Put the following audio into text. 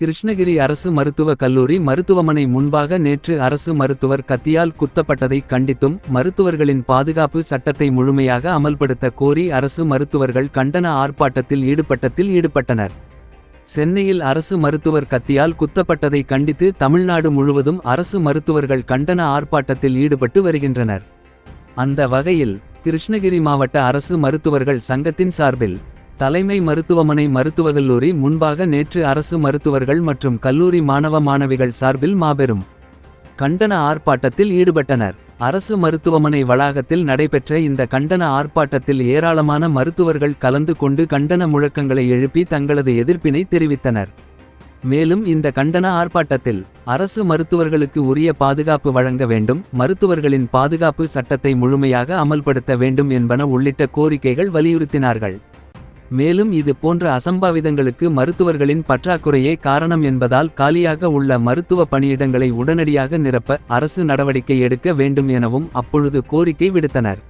கிருஷ்ணகிரி அரசு மருத்துவக் கல்லூரி மருத்துவமனை முன்பாக நேற்று அரசு மருத்துவர் கத்தியால் குத்தப்பட்டதைக் கண்டித்தும் மருத்துவர்களின் பாதுகாப்பு சட்டத்தை முழுமையாக அமல்படுத்த கோரி அரசு மருத்துவர்கள் கண்டன ஆர்ப்பாட்டத்தில் ஈடுபட்டத்தில் ஈடுபட்டனர். சென்னையில் அரசு மருத்துவர் கத்தியால் குத்தப்பட்டதை கண்டித்து தமிழ்நாடு முழுவதும் அரசு மருத்துவர்கள் கண்டன ஆர்ப்பாட்டத்தில் ஈடுபட்டு வருகின்றனர். அந்த வகையில் கிருஷ்ணகிரி மாவட்ட அரசு மருத்துவர்கள் சங்கத்தின் சார்பில் தலைமை மருத்துவமனை மருத்துவக் கல்லூரி முன்பாக நேற்று அரசு மருத்துவர்கள் மற்றும் கல்லூரி மாணவ மாணவிகள் சார்பில் மாபெரும் கண்டன ஆர்ப்பாட்டத்தில் ஈடுபட்டனர். அரசு மருத்துவமனை வளாகத்தில் நடைபெற்ற இந்த கண்டன ஆர்ப்பாட்டத்தில் ஏராளமான மருத்துவர்கள் கலந்து கொண்டு கண்டன முழக்கங்களை எழுப்பி தங்களது எதிர்ப்பினை தெரிவித்தனர். மேலும் இந்த கண்டன ஆர்ப்பாட்டத்தில் அரசு மருத்துவர்களுக்கு உரிய பாதுகாப்பு வழங்க வேண்டும் மருத்துவர்களின் பாதுகாப்பு சட்டத்தை முழுமையாக அமல்படுத்த வேண்டும் என்பன உள்ளிட்ட கோரிக்கைகள் வலியுறுத்தினார்கள். மேலும் இது போன்ற அசம்பாவிதங்களுக்கு மருத்துவர்களின் பற்றாக்குறையே காரணம் என்பதால் காலியாக உள்ள மருத்துவ பணியிடங்களை உடனடியாக நிரப்ப அரசு நடவடிக்கை எடுக்க வேண்டும் எனவும் அப்பொழுது கோரிக்கை விடுத்தனர்.